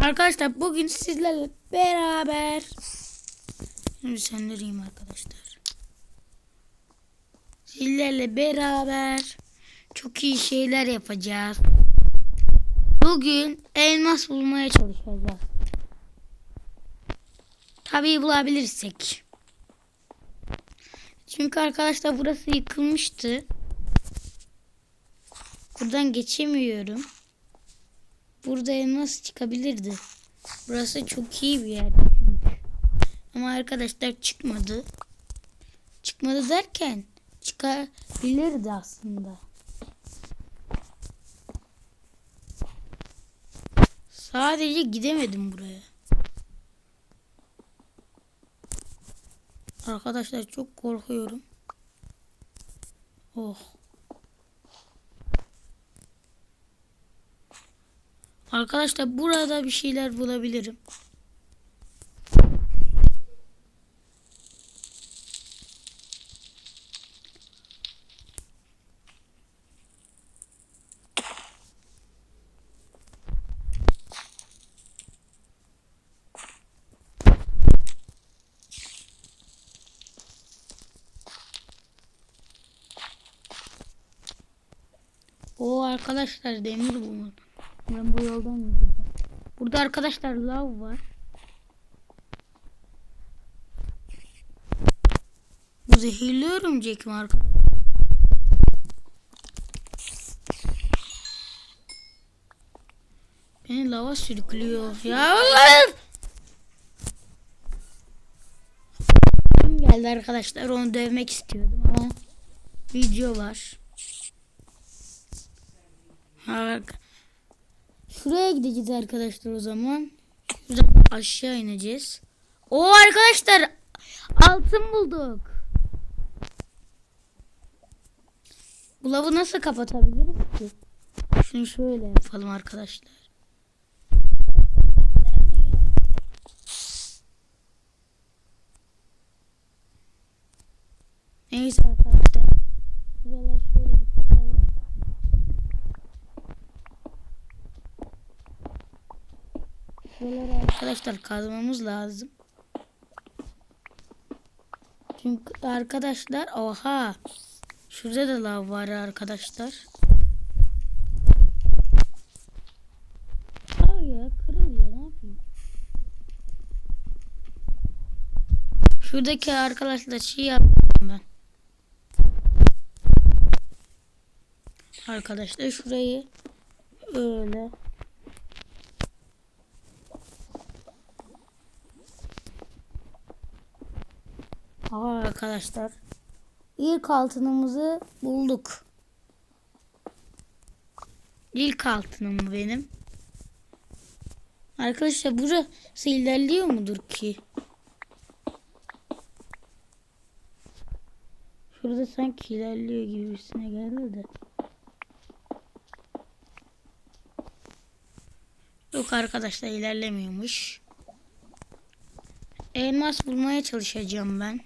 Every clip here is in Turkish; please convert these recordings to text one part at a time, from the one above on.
Arkadaşlar bugün sizlerle beraber Şimdi sendireyim arkadaşlar. Sizlerle beraber çok iyi şeyler yapacağız. Bugün elmas bulmaya çalışacağız. Tabii bulabilirsek. Çünkü arkadaşlar burası yıkılmıştı. Buradan geçemiyorum. Burada elmas çıkabilirdi. Burası çok iyi bir yer çünkü. Ama arkadaşlar çıkmadı. Çıkmadı derken çıkabilirdi aslında. Sadece gidemedim buraya. Arkadaşlar çok korkuyorum. Oh. Arkadaşlar burada bir şeyler bulabilirim. O arkadaşlar demir bulmadım. Ben bu yoldan gideceğim. Burada arkadaşlar lav var. Bu zehirli örümcek mi arkadaşlar? Beni lava sürüklüyor. Ya Allah! Geldi arkadaşlar onu dövmek istiyordum ama video var. Ha, Şuraya gideceğiz arkadaşlar o zaman. Aşağı ineceğiz. O arkadaşlar altın bulduk. Bu lavı nasıl kapatabiliriz ki? Şunu şöyle yapalım arkadaşlar. Neyse arkadaşlar. Buralar şöyle bir kapatalım. Şuraları arkadaşlar kazmamız lazım. Çünkü arkadaşlar oha. Şurada da lav var arkadaşlar. Ay ya kırıl ya ne yapayım. Şuradaki arkadaşlar şey yaptım ben. Arkadaşlar şurayı öyle Aa arkadaşlar. İlk altınımızı bulduk. İlk altınım benim. Arkadaşlar burası ilerliyor mudur ki? Şurada sanki ilerliyor gibisine geldi de. Yok arkadaşlar ilerlemiyormuş. Elmas bulmaya çalışacağım ben.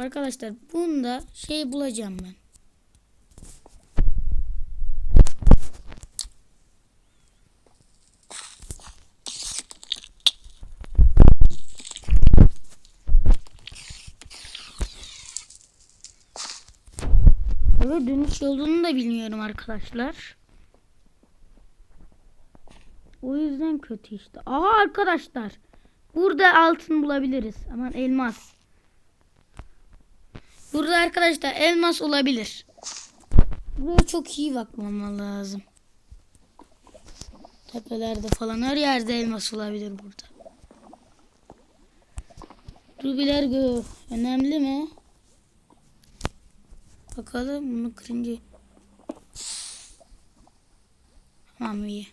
Arkadaşlar bunda şey bulacağım ben. Evet dönüş yolunu da bilmiyorum arkadaşlar. O yüzden kötü işte. Aha arkadaşlar. Burada altın bulabiliriz. Aman elmas. Burada arkadaşlar elmas olabilir. Buraya çok iyi bakmam lazım. Tepelerde falan her yerde elmas olabilir burada. Rubiler gö önemli mi? Bakalım bunu kırınca. Tamam iyi.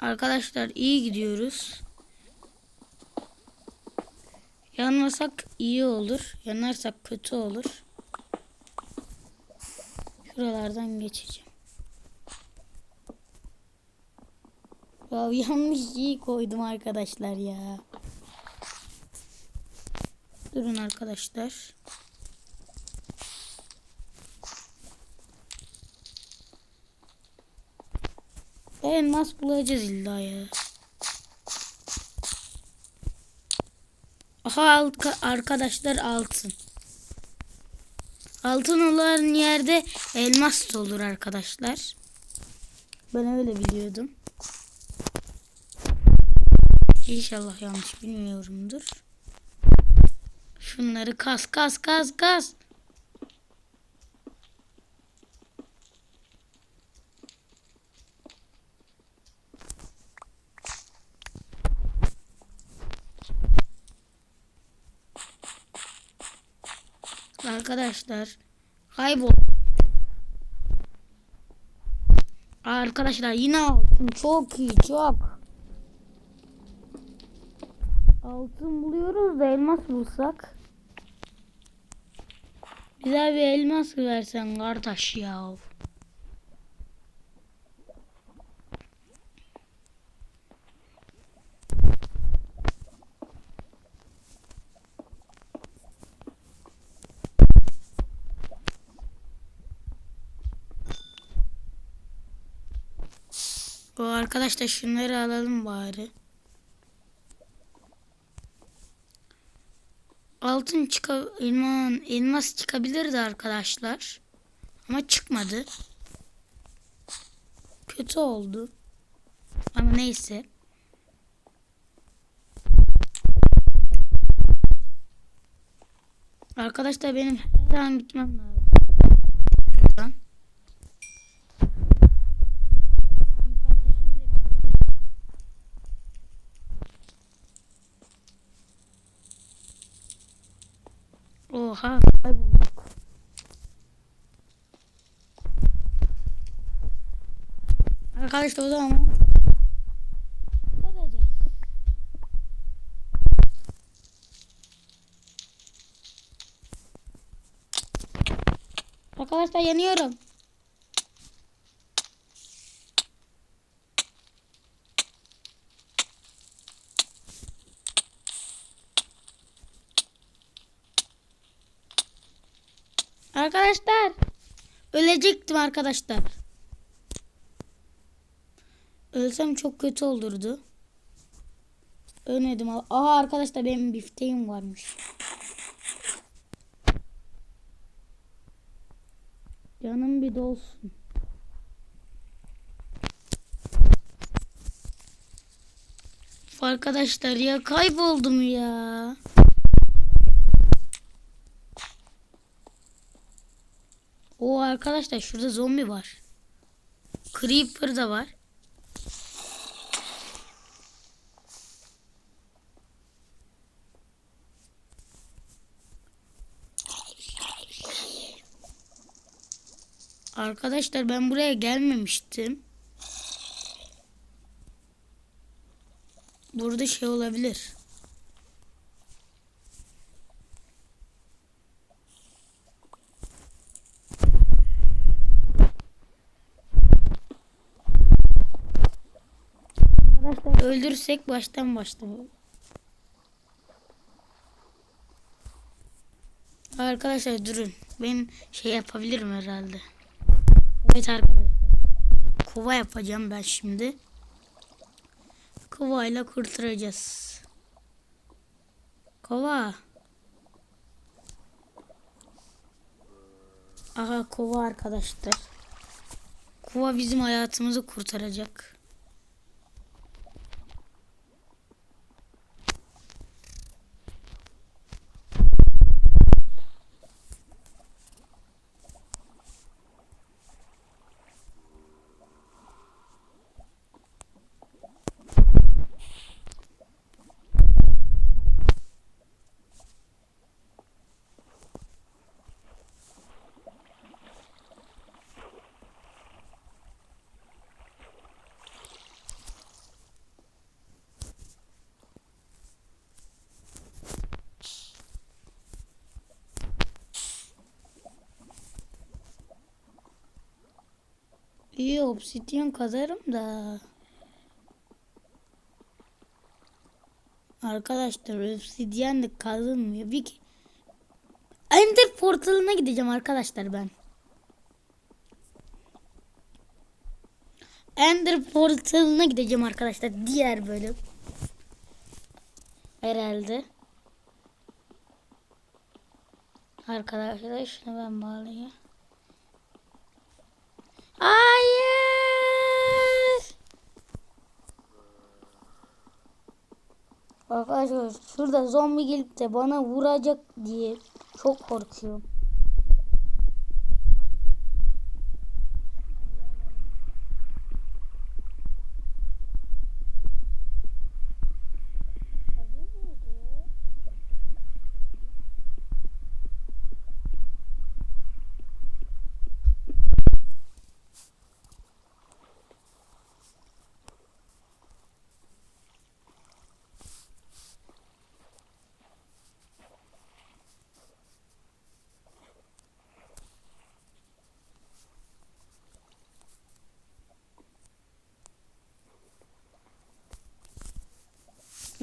Arkadaşlar iyi gidiyoruz. Yanmasak iyi olur. Yanarsak kötü olur. Şuralardan geçeceğim. Ya yanlış iyi koydum arkadaşlar ya. Durun arkadaşlar. Elmas bulacağız illa ya. Aha arkadaşlar altın. Altın olan yerde elmas olur arkadaşlar. Ben öyle biliyordum. İnşallah yanlış bilmiyorumdur. Şunları kas kas kas kas. Arkadaşlar kaybol. Arkadaşlar yine altın çok iyi çok. Altın buluyoruz da elmas bulsak. Bize bir elmas versen kardeş ya. O arkadaşlar şunları alalım bari. Altın çıka elman, elmas çıkabilirdi arkadaşlar. Ama çıkmadı. Kötü oldu. Ama neyse. Arkadaşlar benim her an gitmem lazım. Lan. Oha kaybolduk. Arkadaşlar o zaman. Arkadaşlar yanıyorum. Arkadaşlar. Ölecektim arkadaşlar. Ölsem çok kötü olurdu. Ölmedim. Aha arkadaşlar benim bifteğim varmış. Canım bir dolsun. Arkadaşlar ya kayboldum ya. O arkadaşlar şurada zombi var. Creeper da var. Arkadaşlar ben buraya gelmemiştim. Burada şey olabilir. Arkadaşlar öldürürsek baştan başlamalım. Arkadaşlar durun. Ben şey yapabilirim herhalde. Evet arkadaşlar. Kova yapacağım ben şimdi. Kovayla kurtaracağız. Kova. Aha kova arkadaşlar. Kova bizim hayatımızı kurtaracak. İyi obsidyen kazarım da. Arkadaşlar obsidyen de kazılmıyor. Bir, Ender portalına gideceğim arkadaşlar ben. Ender portalına gideceğim arkadaşlar. Diğer bölüm. Herhalde. Arkadaşlar şunu ben bağlayayım. Arkadaşlar şurada zombi gelip de bana vuracak diye çok korkuyorum.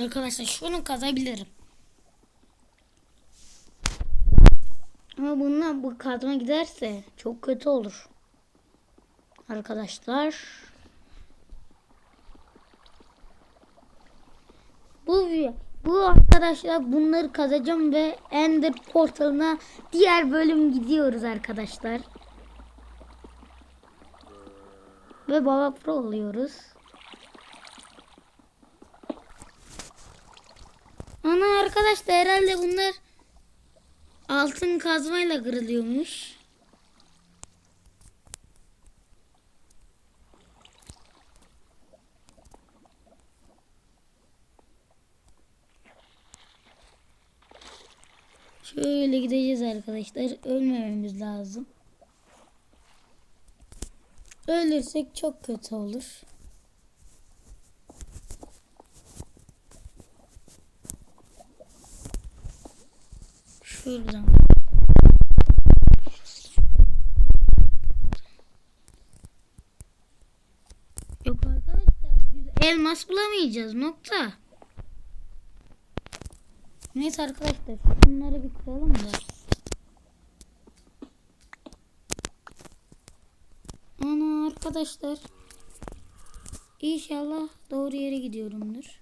Arkadaşlar şunu kazabilirim. Ama bununla bu kazma giderse çok kötü olur. Arkadaşlar. Bu bu arkadaşlar bunları kazacağım ve Ender portalına diğer bölüm gidiyoruz arkadaşlar. Ve Baba Pro oluyoruz. Ana arkadaşlar herhalde bunlar altın kazmayla kırılıyormuş. Şöyle gideceğiz arkadaşlar. Ölmememiz lazım. Ölürsek çok kötü olur. Şuradan. Yok arkadaşlar biz elmas bulamayacağız nokta. Neyse arkadaşlar şunları bir kıralım da. Ana arkadaşlar. İnşallah doğru yere gidiyorumdur.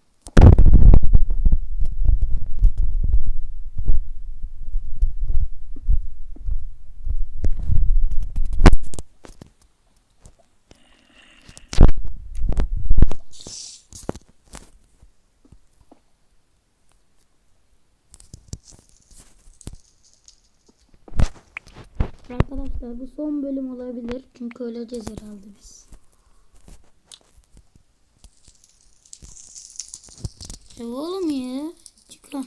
Arkadaşlar bu son bölüm olabilir. Çünkü öleceğiz herhalde biz. Ya oğlum ya. Çık ha.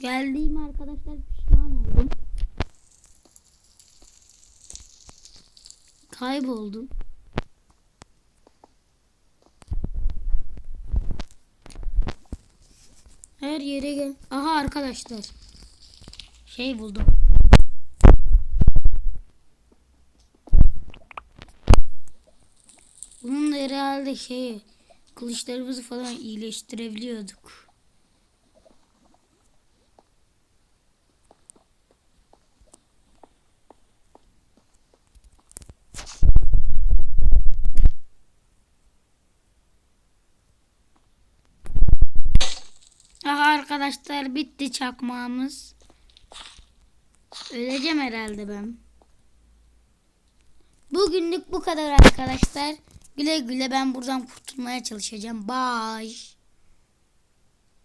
Geldiğim arkadaşlar pişman oldum. Kayboldum. Her yere gel. Aha arkadaşlar. Şey buldum. Bunun herhalde şey kılıçlarımızı falan iyileştirebiliyorduk. Aha arkadaşlar bitti çakmağımız. Öleceğim herhalde ben. Bugünlük bu kadar arkadaşlar. Güle güle ben buradan kurtulmaya çalışacağım. Bye.